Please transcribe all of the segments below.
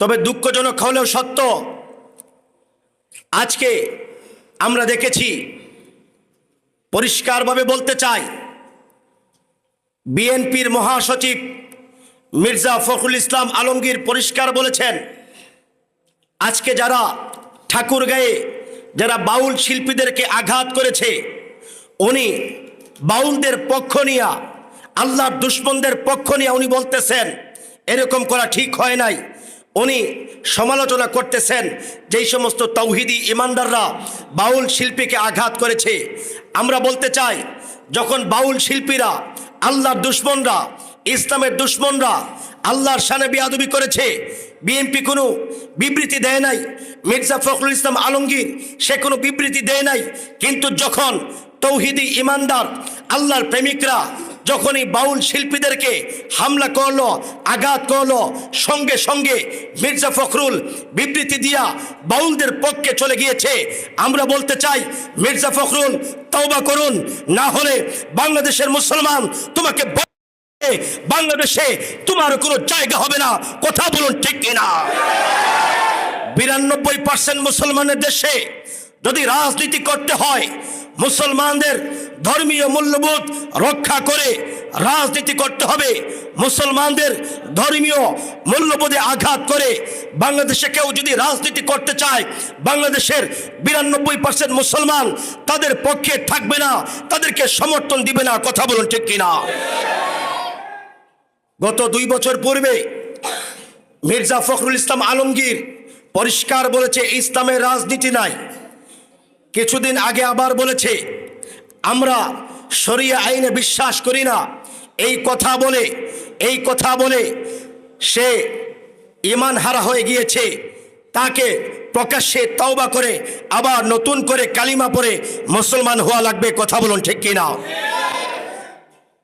তবে দুঃখজনক হলেও সত্য। আজকে আমরা দেখেছি, পরিষ্কারভাবে বলতে চাই, বিএনপির মহাসচিব মির্জা ফখরুল ইসলাম আলমগীর পরিষ্কার বলেছেন, আজকে যারা ঠাকুর গায়ে, যারা বাউল শিল্পীদেরকে আঘাত করেছে, উনি বাউলদের পক্ষ নিয়া, আল্লাহর দুশ্মনদের পক্ষ নিয়ে উনি বলতেছেন, এরকম করা ঠিক হয় নাই। উনি সমালোচনা করতেছেন, যেই সমস্ত তৌহিদি ইমানদাররা বাউল শিল্পীকে আঘাত করেছে। আমরা বলতে চাই, যখন বাউল শিল্পীরা, আল্লাহর দুশ্মনরা, ইসলামের দুশ্মনরা আল্লাহর সানে বিয়াদবি করেছে, বিএনপি কোনো বিবৃতি দেয় নাই, মির্জা ফখরুল ইসলাম আলমগীর সে কোনো বিবৃতি দেয় নাই, কিন্তু যখন তৌহিদি ইমানদার, আল্লাহর প্রেমিকরা যখনই বাউল শিল্পীদেরকে হামলা করল, আঘাত করল, সঙ্গে সঙ্গে মির্জা ফখরুল বিবৃতি দিয়া বাউলদের পক্ষে চলে গিয়েছে। আমরা বলতে চাই, মির্জা ফখরুল, তওবা করুন, না হলে বাংলাদেশের মুসলমান তোমাকে বাংলাদেশে তোমার কোনো জায়গা হবে না। কথা বলুন ঠিক কিনা? বিরানব্বই পার্সেন্ট মুসলমানের দেশে যদি রাজনীতি করতে হয় মুসলমানদের ধর্মীয় মূল্যবোধ রক্ষা করে রাজনীতি করতে হবে। মুসলমানদের ধর্মীয় মূল্যবোধে আঘাত করে বাংলাদেশে কেউ যদি রাজনীতি করতে চায়, বাংলাদেশের বিরানব্বই পার্সেন্ট মুসলমান তাদের পক্ষে থাকবে না, তাদেরকে সমর্থন দিবে না, কথা বলুন ঠিক কিনা? গত দুই বছর পূর্বে মির্জা ফখরুল ইসলাম আলমগীর পরিষ্কার বলেছে, ইসলামের রাজনীতি নাই। কিছুদিন আগে আবার বলেছে, আমরা শরিয়া আইনে বিশ্বাস করি না। এই কথা বলে, এই কথা বলে সে ইমান হারা হয়ে গিয়েছে। তাকে প্রকাশ্যে তওবা করে, আবার নতুন করে কালিমা পরে মুসলমান হওয়া লাগবে। কথা বলুন ঠিক কিনা?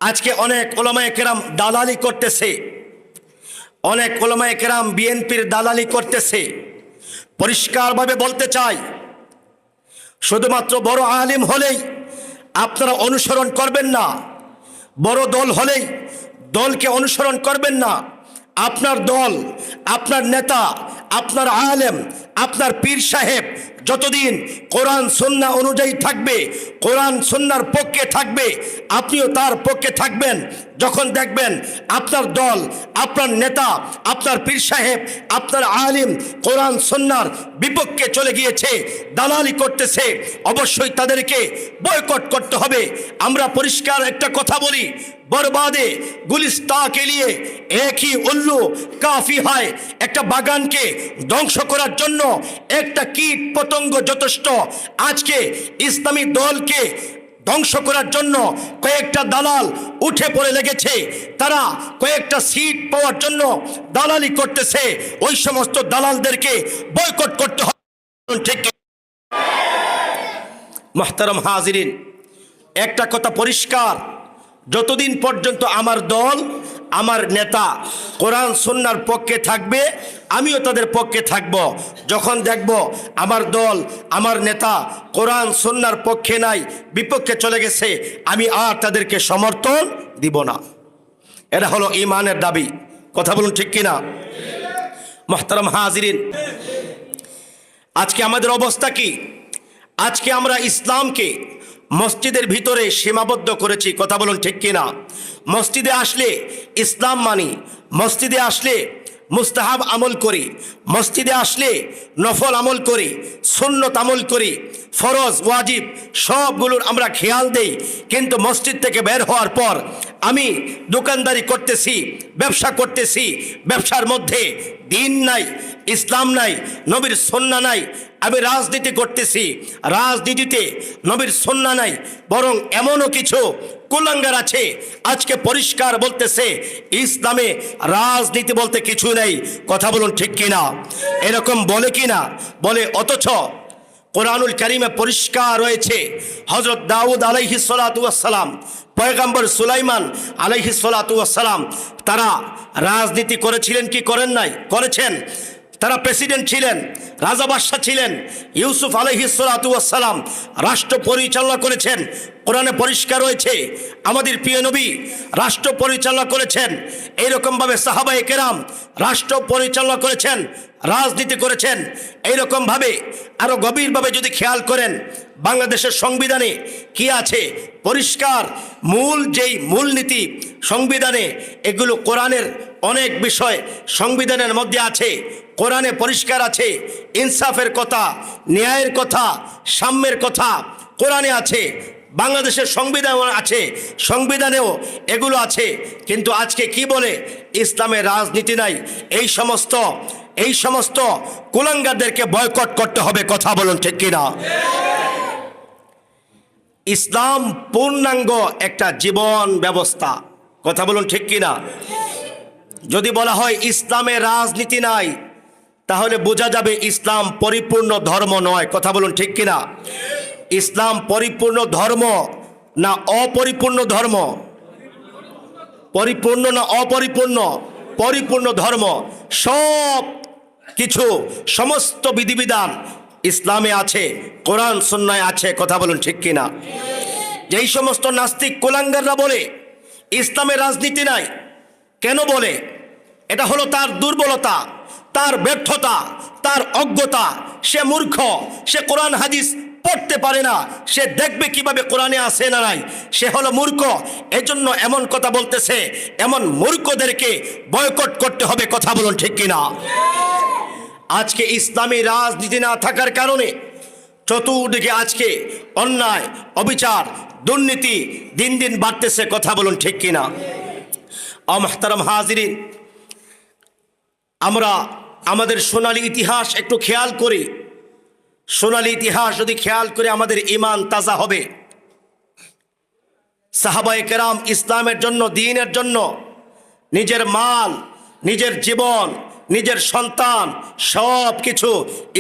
আজকে অনেক ওলামায় কেরাম দালালি করতেছে। অনেক ওলামায় কেরাম বিএনপির দালালি করতেছে। পরিষ্কারভাবে বলতে চাই শুধুমাত্র বড় আলিম হলেই আপনারা অনুসরণ করবেন না। বড় দল হলেই দলকে অনুসরণ করবেন না। আপনার দল, আপনার নেতা, আপনার আলেম, আপনার পীর সাহেব যতদিন কোরআন, সন্না অনুযায়ী থাকবে, কোরআন সন্ন্যার পক্ষে থাকবে, আপনিও তার পক্ষে থাকবেন। যখন দেখবেন আপনার দল, আপনার নেতা, আপনার পীর সাহেব, আপনার আলিম, কোরআন সন্ন্যার বিপক্ষে চলে গিয়েছে, দালালি করতেছে, অবশ্যই তাদেরকে বয়কট করতে হবে। আমরা পরিষ্কার একটা কথা বলি, বরবাদে গুলিস্তা কে লিয়ে একই উল্লু কাফি হয়। একটা বাগানকে ধ্বংস করার জন্য একটা কীট পতঙ্গ যথেষ্ট। আজকে ইসলামী দলকে ধ্বংস করার জন্য কয়েকটা দালাল উঠে পড়ে লেগেছে। তারা কয়েকটা সিট পাওয়ার জন্য দালালি করতেছে। ওই সমস্ত দালালদেরকে বয়কট করতে হবে। ঠিক হাজির হাজিরিন, একটা কথা পরিষ্কার। যতদিন পর্যন্ত আমার দল আমার নেতা কোরআন সন্ন্যার পক্ষে থাকবে, আমিও তাদের পক্ষে থাকব। যখন দেখব আমার দল, আমার নেতা কোরআন সন্ন্যার পক্ষে নাই, বিপক্ষে চলে গেছে, আমি আর তাদেরকে সমর্থন দিব না। এটা হলো ইমানের দাবি। কথা বলুন ঠিক কিনা? মোহতারাম হাজিরিন, আজকে আমাদের অবস্থা কি? আজকে আমরা ইসলামকে মসজিদের ভিতরে সীমাবদ্ধ করেছি কথা বলুন ঠিক কিনা? মসজিদে আসলে ইসলাম মানি মসজিদে আসলে মুস্তাহাব আমল করি, মসজিদে আসলে নফল আমল করি, সুন্নত আমল করি, ফরজ, ওয়াজিব সবগুলোর আমরা খেয়াল দেই, কিন্তু মসজিদ থেকে বের হওয়ার পর আমি দোকানদারি করতেছি, ব্যবসা করতেছি, ব্যবসার মধ্যে দিন নাই, ইসলাম নাই, নবীর সন্না নাই, আমি রাজনীতি করতেছি, রাজনীতিতে নবীর সন্না নাই, বরং এমনও কিছু কুলাঙ্গার আছে। আজকে পরিষ্কার বলতেছে, ইসলামে রাজনীতি বলতে কিছু নেই। কথা বলুন ঠিক কিনা? এরকম বলে কিনা? বলে, অথচ কোরআনুল কারিমে পরিষ্কার রয়েছে হজরত দাউদ আলাইহি সালাম পয়গাম্বর সুলাইমান আলাইহি সালাম তারা রাজনীতি করেছিলেন কি করেন নাই? করেছেন। তারা প্রেসিডেন্ট ছিলেন, রাজা বাদশাহ ছিলেন, ইউসুফ আলহিসালাম রাষ্ট্র পরিচালনা করেছেন, কোরআনে পরিষ্কার রয়েছে, আমাদের প্রিয় নবী রাষ্ট্র পরিচালনা করেছেন, এইরকমভাবে সাহাবাই কেরাম রাষ্ট্র পরিচালনা করেছেন রাজনীতি করেছেন এইরকমভাবে আরও গভীরভাবে যদি খেয়াল করেন, বাংলাদেশের সংবিধানে কি আছে? পরিষ্কার, মূল যেই মূলনীতি সংবিধানে, এগুলো কোরআনের অনেক বিষয় সংবিধানের মধ্যে আছে। কোরআনে পরিষ্কার আছে, ইনসাফের কথা, ন্যায়ের কথা, সাম্যের কথা কোরআনে আছে, বাংলাদেশের সংবিধান আছে, সংবিধানেও এগুলো আছে। কিন্তু আজকে কি বলে? ইসলামের রাজনীতি নাই। এই সমস্ত এই সমস্ত কুলাঙ্গাদেরকে বয়কট করতে হবে, কথা বলুন ঠিক কিনা? ইসলাম পূর্ণাঙ্গ একটা জীবন ব্যবস্থা, কথা বলুন ঠিক কিনা? যদি বলা হয় ইসলামে রাজনীতি নাই, তাহলে বোঝা যাবে ইসলাম পরিপূর্ণ ধর্ম নয়, কথা বলুন ঠিক কিনা? ইসলাম পরিপূর্ণ ধর্ম না অপরিপূর্ণ ধর্ম? পরিপূর্ণ না অপরিপূর্ণ? পরিপূর্ণ ধর্ম। সব কিছু সমস্ত বিধিবিধান ইসলামে আছে, কোরআন সন্ন্যায় আছে, কথা বলুন ঠিক কিনা? যেই সমস্ত নাস্তিক কোলাঙ্গাররা বলে, ইসলামে রাজনীতি নাই, কেন বলে? এটা হলো তার দুর্বলতা, তার ব্যর্থতা, তার অজ্ঞতা। সে মূর্খ, সে কোরআন, হাদিস পড়তে পারে না। সে দেখবে কীভাবে কোরআনে আসে না নাই। সে হলো মূর্খ, এজন্য এমন কথা বলতেছে, এমন মূর্খদেরকে বয়কট করতে হবে, কথা বলুন ঠিক কিনা? আজকে ইসলামী রাজনীতি না থাকার কারণে চতুর্দিকে আজকে অন্যায়, অবিচার, দুর্নীতি দিন দিন বাড়তেছে, কথা বলুন ঠিক কিনা? অমহতারম হাজিরিন, আমরা আমাদের সোনালী ইতিহাস একটু খেয়াল করি। সোনালী ইতিহাস যদি খেয়াল করে আমাদের ইমান তাজা হবে। সাহাবাই কেরাম ইসলামের জন্য, দিনের জন্য নিজের মাল, নিজের জীবন নিজের সন্তান, সব কিছু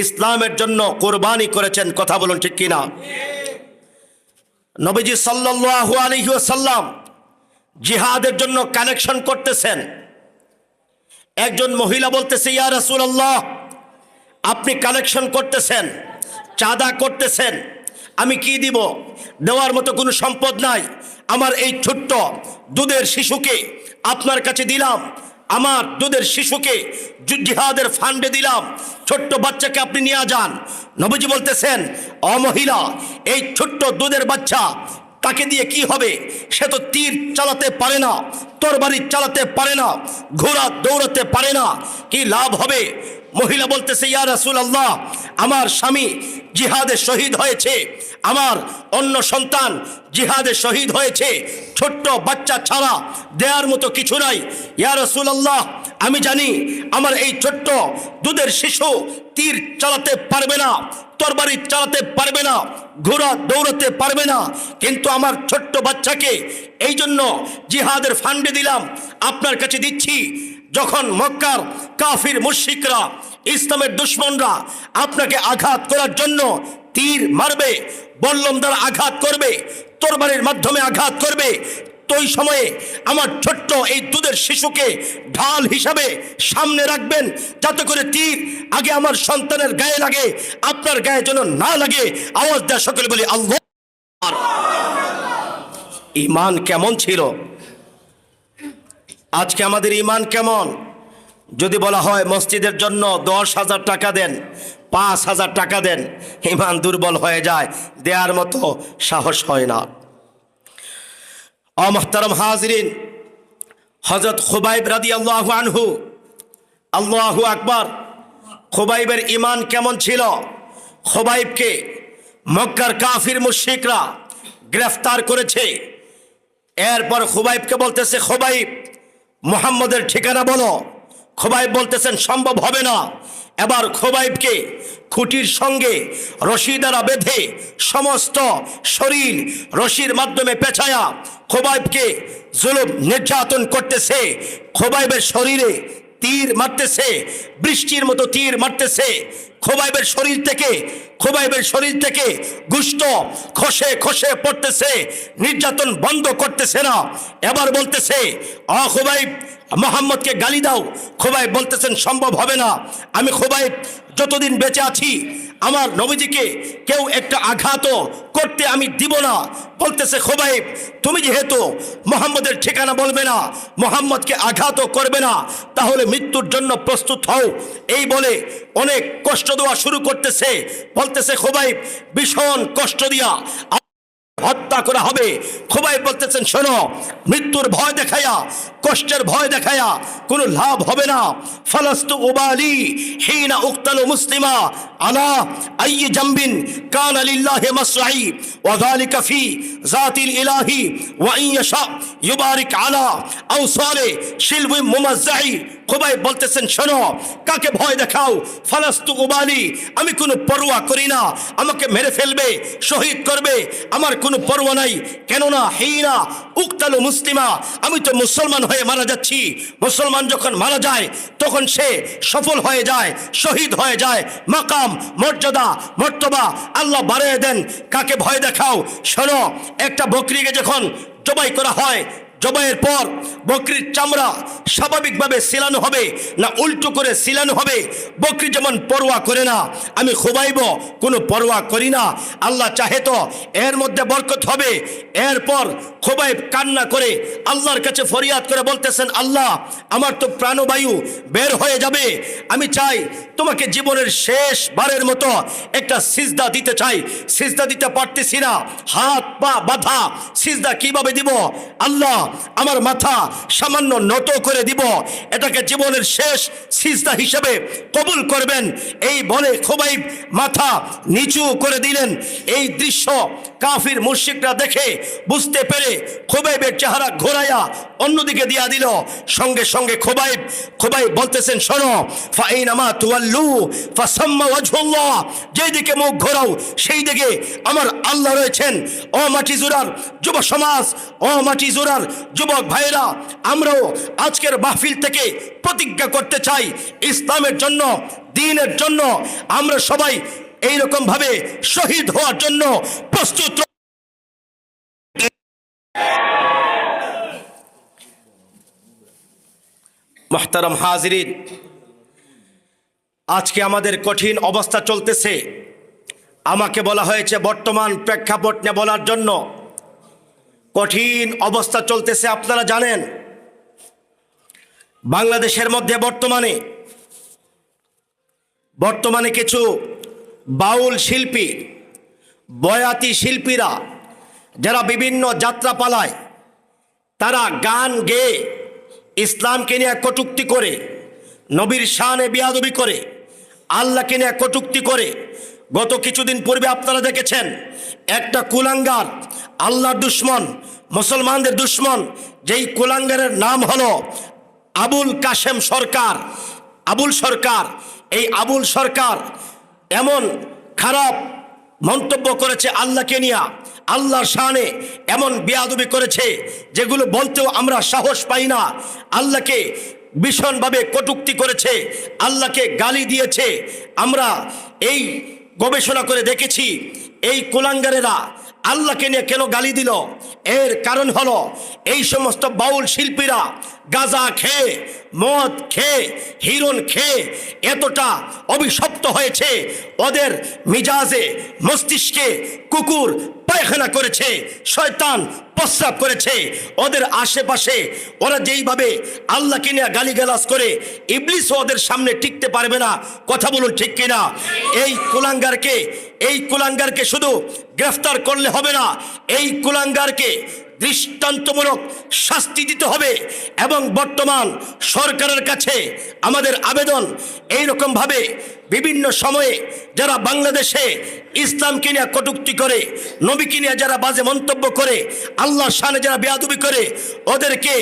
ইসলামের জন্য কোরবানি করেছেন, কথা বলুন ঠিক কিনা? নবীজি সাল্লাল্লাহু আলাইহি ওয়াসাল্লাম জিহাদের জন্য কালেকশন করতেছেন। একজন মহিলা বলতেছে, ইয়া রাসূলুল্লাহ, আপনি কালেকশন করতেছেন, চাঁদা করতেছেন, আমি কি দিব? দেওয়ার মতো কোনো সম্পদ নাই। আমার এই ছোট্ট দুধের শিশুকে আপনার কাছে দিলাম আমার দুধের শিশুকে জিহাদের ফান্ডে দিলাম। ছোট্ট বাচ্চাকে আপনি নিয়ে যান। নবীজি বলতেছেন অমহিলা এই ছোট্ট দুধের বাচ্চা তাকে দিয়ে কি হবে? সে তো তীর চালাতে পারে না, তরবারি চালাতে পারে না, ঘোড়া দৌড়াতে পারে না। কি লাভ হবে? মহিলা বলতেছে, ইয়া রাসুল আল্লাহ আমার স্বামী জিহাদে শহীদ হয়েছে। আমার অন্য সন্তান জিহাদে শহীদ হয়েছে। ছোট্ট বাচ্চা ছাড়া দেওয়ার মতো কিছু নাই। ইয়া রাসূল আল্লাহ আমি জানি আমার এই ছোট্ট দুধের শিশু তীর চালাতে পারবে না, তরবারি চালাতে পারবে না, ঘোড়া দৌড়াতে পারবে না। কিন্তু আমার ছোট্ট বাচ্চাকে এই জন্য জিহাদের ফান্ডে দিলাম। আপনার কাছে দিচ্ছি, যখন মক্কার কাফির মুশিকরা ইসলামের দুশ্মনরা আপনাকে আঘাত করার জন্য তীর মারবে বল্লম দ্বারা আঘাত করবে, তরবারির মাধ্যমে আঘাত করবে। ওই সময়ে আমার ছোট্ট এই দুধের শিশুকে ঢাল হিসাবে সামনে রাখবেন, যাতে করে তীর আগে আমার সন্তানের গায়ে লাগে, আপনার গায়ে যেন না লাগে। আওয়াজ দেয় সকলে বলি, আল্লাহ! ইমান কেমন ছিল? আজকে আমাদের ইমান কেমন? যদি বলা হয় মসজিদের জন্য দশ হাজার টাকা দেন, পাঁচ হাজার টাকা দেন, ইমান দুর্বল হয়ে যায়, দেয়ার মতো সাহস হয় না। অমহতারম হাজরিন হজরত খুবাইব রাদি আল্লাহ আনহু, আল্লাহু আকবর, খুবাইবের ইমান কেমন ছিল? খুবাইবকে মক্কার কাফির মুশিকরা গ্রেফতার করেছে। এরপর খুবাইবকে বলতেছে, খুবাইব, মোহাম্মদের ঠিকানা বলো। খোবাইব বলতেছেন, সম্ভব হবে না। এবার খোবাইবকে খুঁটির সঙ্গে রশি দ্বারা বেঁধে সমস্ত শরীর রশির মাধ্যমে পেছায়া খোবাইবকে জুলুম নির্যাতন করতেছে। খোবাইবের শরীরে তীর মারতেছে, বৃষ্টির মতো তীর মারতেছে। খোবাইবের শরীর থেকে, খোবাইবের শরীর থেকে গুষ্ট খসে খসে পড়তেছে, নির্যাতন বন্ধ করতেছে না। এবার বলতেছে অ মোহাম্মদকে গালি দাও। খোবাইব বলতেছেন, সম্ভব হবে না। আমি খোবাইব যতদিন বেঁচে আছি, আমার নবীজিকে কেউ একটা আঘাত করতে আমি দিব না। বলতেছে খোবাইব তুমি যেহেতু মোহাম্মদের ঠিকানা বলবে না, মোহাম্মদকে আঘাত করবে না, তাহলে মৃত্যুর জন্য প্রস্তুত হও। এই বলে অনেক কষ্ট দেওয়া শুরু করতেছে। বলতেছে খোবাইব ভীষণ কষ্ট দিয়া হত্যা করা হবে। খোবাই বলতেছেন, শোনো, মৃত্যুর ভয় দেখায়া কষ্টের ভয় দেখায়া কোনো লাভ হবে না। ফালাস্তু উবালি হিনা উক্তালু মুসলিমা আলা আই জাম্বিন কান লিল্লাহি মাসরাই ওয়া যালিকা জাতিল ইলাহি ওয়া ইয়াশা ইউবারিক আলা আওসালে শিলবি মুমাজ্জাই। খোবাই বলতেছেন, শোনো, কাকে ভয় দেখাও? ফালাস্তু উবালি, আমি কোনো পরোয়া করি না। আমাকে মেরে ফেলবে, শহীদ করবে। আমার কোনো পরোয়া নাই। কেননা হেইনা উক্তালো মুসলিমা, আমি তো মুসলমান হয়ে মারা যাচ্ছি। মুসলমান যখন মারা যায়, তখন সে সফল হয়ে যায়, শহীদ হয়ে যায়। মাকাম, মর্যাদা, মর্তবা আল্লাহ বাড়িয়ে দেন। কাকে ভয় দেখাও? শোনো, একটা বকরিকে যখন জবাই করা হয় জবাইয়ের পর বকরির চামড়া স্বাভাবিকভাবে সিলানো হবে, না উল্টো করে সিলানো হবে। বকরি যেমন পরোয়া করে না, আমি খোবাইব, কোনো পরোয়া করি না। আল্লাহ চাহে তো এর মধ্যে বরকত হবে। এরপর খোবাইব কান্না করে আল্লাহর কাছে ফরিয়াদ করে বলতেছেন, আল্লাহ, আমার তো প্রাণবায়ু বের হয়ে যাবে। আমি চাই তোমাকে জীবনের শেষ বারের মতো একটা সিজদা দিতে চাই। সিজদা দিতে পারতেছি না। হাত, পা বাধা। সিজদা কীভাবে দিব? আল্লাহ আমার মাথা সামান্য নত করে দিব। এটাকে জীবনের শেষ সিজদা হিসেবে কবুল করবেন। এই বলে খোবাইব মাথা নিচু করে দিলেন। এই দৃশ্য কাফির মুশিকরা দেখে বুঝতে পেরে খোবাইবের চেহারা ঘোরাইয়া অন্যদিকে দিয়া দিল। সঙ্গে সঙ্গে খোবাইব খোবাইব বলতেছেন, শোনো যেদিকে মুখ ঘোরাও সেই দিকে আমার আল্লাহ রয়েছেন। ও মাটি জোরার যুব সমাজ, ও মাটি জোরার যুবক ভাইয়েরা, আমরাও আজকের মাহফিল থেকে প্রতিজ্ঞা করতে চাই। ইসলামের জন্য, দিনের জন্য, আমরা সবাই এইরকম ভাবে শহীদ হওয়ার জন্য প্রস্তুত মোহতারাম হাজরিন, আজকে আমাদের কঠিন অবস্থা চলতেছে। আমাকে বলা হয়েছে বর্তমান প্রেক্ষাপট নিয়ে বলার জন্য। কঠিন অবস্থা চলতেছে, আপনারা জানেন। বাংলাদেশের মধ্যে বর্তমানে বর্তমানে কিছু বাউল শিল্পী, বয়াতি শিল্পীরা যারা বিভিন্ন যাত্রা পালায় তারা গান গেয়ে ইসলামকে নিয়ে কটুক্তি করে, নবীর শানে বিয়াদবি করে, আল্লাহকে নিয়ে কটুক্তি করে, গত কিছুদিন পূর্বে আপনারা দেখেছেন একটা কুলাঙ্গার, আল্লাহর দুশ্মন, মুসলমানদের দুশ্মন, যেই কুলাঙ্গারের নাম হলো আবুল কাশেম সরকার, আবুল সরকার, এই আবুল সরকার এমন খারাপ মন্তব্য করেছে আল্লাহকে নিয়া, আল্লাহর শানে এমন বেয়াদবি করেছে যেগুলো বলতেও আমরা সাহস পাই না। আল্লাহকে ভীষণভাবে কটুক্তি করেছে, আল্লাহকে গালি দিয়েছে। আমরা এই গবেষণা করে দেখেছি, এই কুলাঙ্গারেরা আল্লাহকে নিয়ে কেন গালি দিল? এর কারণ হলো এই সমস্ত বাউল শিল্পীরা গাজা খেয়ে মদ খেয়ে, হিরণ খেয়ে এতটা অভিশপ্ত হয়েছে। ওদের মিজাজে মস্তিষ্কে কুকুর পায়খানা করেছে, শয়তান প্রস্রাব করেছে। ওদের আশেপাশে ওরা যেইভাবে আল্লাহকে নিয়ে গালিগালাজ করে ইবলিস ওদের সামনে টিকতে পারবে না। কথা বলুন ঠিক কিনা? এই কুলাঙ্গারকে এই কুলাঙ্গারকে শুধু গ্রেফতার করলে হবে না, এই কুলাঙ্গারকে দৃষ্টান্তমূলক শাস্তি দিতে হবে এবং বর্তমান সরকারের কাছে আমাদের আবেদন এই ভাবে বিভিন্ন সময়ে যারা বাংলাদেশে ইসলামকে নিয়ে কটুক্তি করে, নবীকে নিয়ে যারা বাজে মন্তব্য করে আল্লাহ সামনে যারা বেয়াদুবি করে, ওদেরকে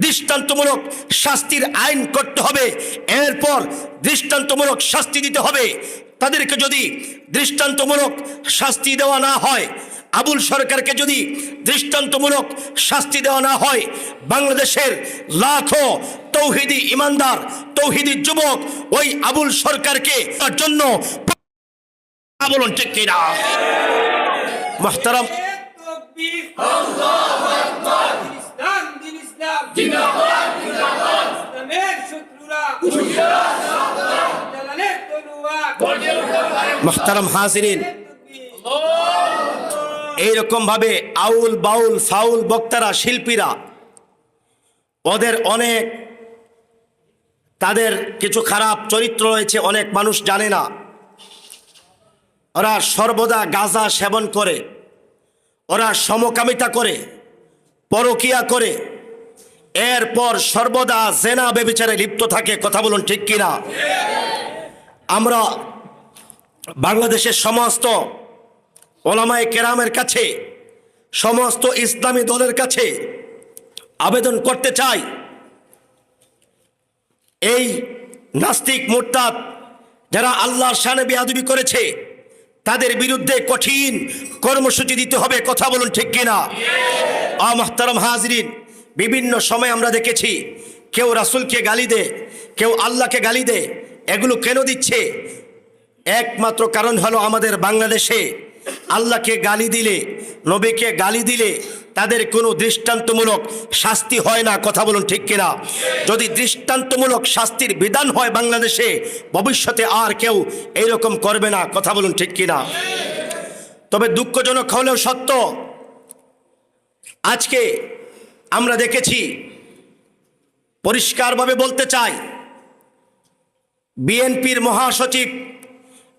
দৃষ্টান্তমূলক শাস্তির আইন করতে হবে। এরপর দৃষ্টান্তমূলক শাস্তি দিতে হবে। তাদেরকে যদি দৃষ্টান্তমূলক শাস্তি দেওয়া না হয় আবুল সরকারকে যদি দৃষ্টান্তমূলক শাস্তি দেওয়া না হয়, বাংলাদেশের লাখো তৌহিদি ইমানদার, তৌহিদি যুবক, ওই আবুল সরকারকে তার জন্য বলুন ঠিক মোহতারাম দিন ইসলাম জিন্দাবাদ জিন্দাবাদ ইসলামের শত্রুরা জালালের তলোয়ার মোহতারাম হাজিরিন তকবীর এইরকম ভাবে আউল বাউল ফাউল বক্তারা, শিল্পীরা, ওদের অনেক তাদের কিছু খারাপ চরিত্র রয়েছে, অনেক মানুষ জানে না। ওরা সর্বদা গাঁজা সেবন করে, ওরা সমকামিতা করে, পরকিয়া করে, এরপর সর্বদা জেনা বেবিচারে লিপ্ত থাকে, কথা বলুন ঠিক কিনা? আমরা বাংলাদেশের সমস্ত ওলামায় কেরামের কাছে, সমস্ত ইসলামী দলের কাছে আবেদন করতে চাই। এই নাস্তিক মোরতাদ যারা আল্লাহর শানে বেয়াদবি করেছে, তাদের বিরুদ্ধে কঠিন কর্মসূচি দিতে হবে, কথা বলুন ঠিক কিনা? আমহতারম হাজরিন, বিভিন্ন সময় আমরা দেখেছি, কেউ রাসুলকে গালি দে, কেউ আল্লাহকে গালি দে, এগুলো কেন দিচ্ছে? একমাত্র কারণ হলো আমাদের বাংলাদেশে আল্লাহকে গালি দিলে, নবীকে গালি দিলে তাদের কোনো দৃষ্টান্তমূলক শাস্তি হয় না, কথা বলুন ঠিক কিনা? যদি দৃষ্টান্তমূলক শাস্তির বিধান হয় বাংলাদেশে, ভবিষ্যতে আর কেউ এইরকম করবে না, কথা বলুন ঠিক কিনা? তবে দুঃখজনক হলেও সত্য, আজকে আমরা দেখেছি, পরিষ্কারভাবে বলতে চাই, বিএনপির মহাসচিব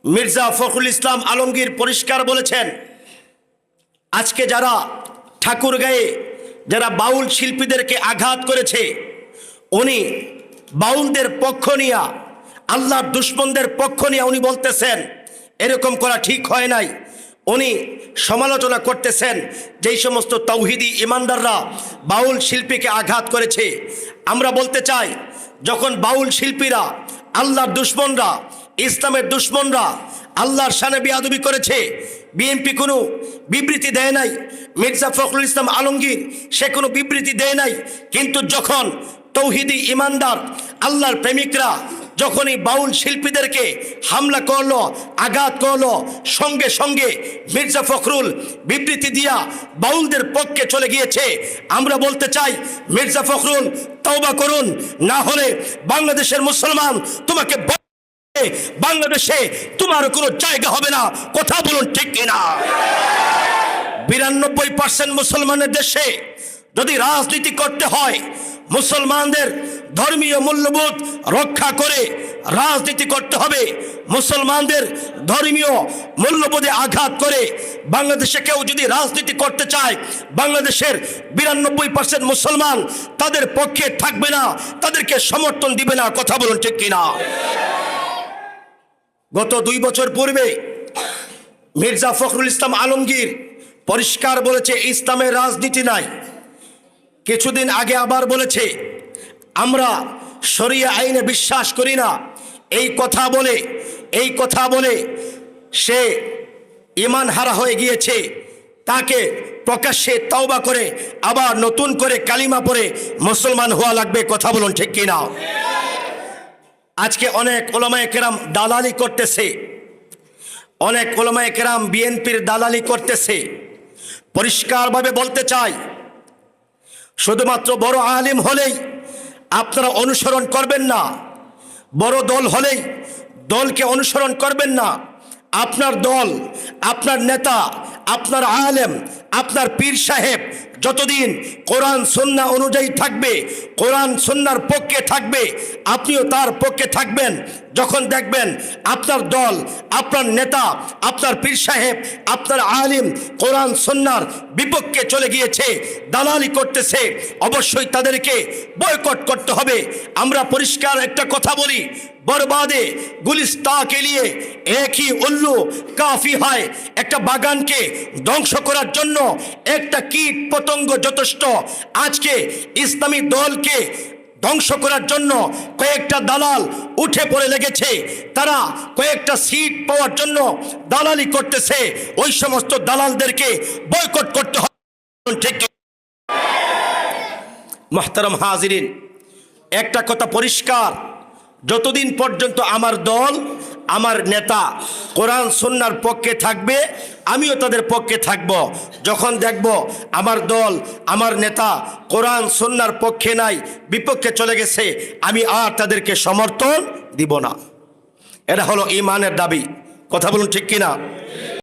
মির্জা ফখরুল ইসলাম আলমগীর পরিষ্কার বলেছেন, আজকে যারা ঠাকুর গায়ে যারা বাউল শিল্পীদেরকে আঘাত করেছে, উনি বাউলদের পক্ষ নিয়া, আল্লাহর দুশ্মনদের পক্ষ নিয়ে উনি বলতেছেন, এরকম করা ঠিক হয় নাই। উনি সমালোচনা করতেছেন যেই সমস্ত তৌহিদি ইমানদাররা বাউল শিল্পীকে আঘাত করেছে। আমরা বলতে চাই, যখন বাউল শিল্পীরা, আল্লাহর দুশ্মনরা ইসলামের দুশ্মনরা আল্লাহর সানে বিয়াদবি করেছে। বিএনপি কোনো বিবৃতি দেয় নাই। মির্জা ফখরুল ইসলাম আলমগীর, সে কোনো বিবৃতি দেয় নাই। কিন্তু যখন তৌহিদি ইমানদার, আল্লাহর প্রেমিকরা যখনই বাউল শিল্পীদেরকে হামলা করল, আঘাত করল, সঙ্গে সঙ্গে মির্জা ফখরুল বিবৃতি দিয়া বাউলদের পক্ষে চলে গিয়েছে, আমরা বলতে চাই, মির্জা ফখরুল, তওবা করুন, না হলে বাংলাদেশের মুসলমান তোমাকে বাংলাদেশে তোমার কোনো জায়গা হবে না। কথা বলুন ঠিক কিনা? বিরানব্বই পার্সেন্ট মুসলমানের দেশে যদি রাজনীতি করতে হয়, মুসলমানদের ধর্মীয় মূল্যবোধ রক্ষা করে রাজনীতি করতে হবে, মুসলমানদের ধর্মীয় মূল্যবোধে আঘাত করে বাংলাদেশে কেউ যদি রাজনীতি করতে চায়, বাংলাদেশের বিরানব্বই পার্সেন্ট মুসলমান তাদের পক্ষে থাকবে না, তাদেরকে সমর্থন দিবে না। কথা বলুন ঠিক কিনা? গত দুই বছর পূর্বে মির্জা ফখরুল ইসলাম আলমগীর পরিষ্কার বলেছে, ইসলামের রাজনীতি নাই। কিছুদিন আগে আবার বলেছে, আমরা শরিয়া আইনে বিশ্বাস করি না। এই কথা বলে, এই কথা বলে সে ইমান হারা হয়ে গিয়েছে। তাকে প্রকাশ্যে তওবা করে, আবার নতুন করে কালিমা পরে মুসলমান হওয়া লাগবে, কথা বলুন ঠিক কিনা? আজকে অনেক ওলামায় কেরাম দালালি করতেছে। অনেক ওলামায় কেরাম বিএনপির দালালি করতেছে। পরিষ্কারভাবে বলতে চাই, শুধুমাত্র বড় আলিম হলেই আপনারা অনুসরণ করবেন না, বড় দল হলেই দলকে অনুসরণ করবেন না। আপনার দল, আপনার নেতা, আপনার আলেম, আপনার পীর সাহেব যতদিন কোরআন, সন্না অনুযায়ী থাকবে, কোরআন সন্ন্যার পক্ষে থাকবে, আপনিও তার পক্ষে থাকবেন। যখন দেখবেন আপনার দল, আপনার নেতা, আপনার পীর সাহেব, আপনার আলিম কোরআন সন্ন্যার বিপক্ষে চলে গিয়েছে, দালালি করতেছে, অবশ্যই তাদেরকে বয়কট করতে হবে। আমরা পরিষ্কার একটা কথা বলি বরবাদে গুলিস্তা কে লিয়ে একই উল্লু কাফি হয়। একটা বাগানকে ধ্বংস করার জন্য একটা কীট পতঙ্গ যথেষ্ট। আজকে ইসলামী দলকে ধ্বংস করার জন্য কয়েকটা দালাল উঠে পড়ে লেগেছে। তারা কয়েকটা সিট পাওয়ার জন্য দালালি করতেছে। ওই সমস্ত দালালদেরকে বয়কট করতে হবে? মোহতারম হাজিরিন, একটা কথা পরিষ্কার। যতদিন পর্যন্ত আমার দল, আমার নেতা কোরআন সন্ন্যার পক্ষে থাকবে, আমিও তাদের পক্ষে থাকব। যখন দেখব আমার দল, আমার নেতা কোরআন সন্ন্যার পক্ষে নাই, বিপক্ষে চলে গেছে, আমি আর তাদেরকে সমর্থন দিব না। এটা হলো ইমানের দাবি। কথা বলুন ঠিক কিনা?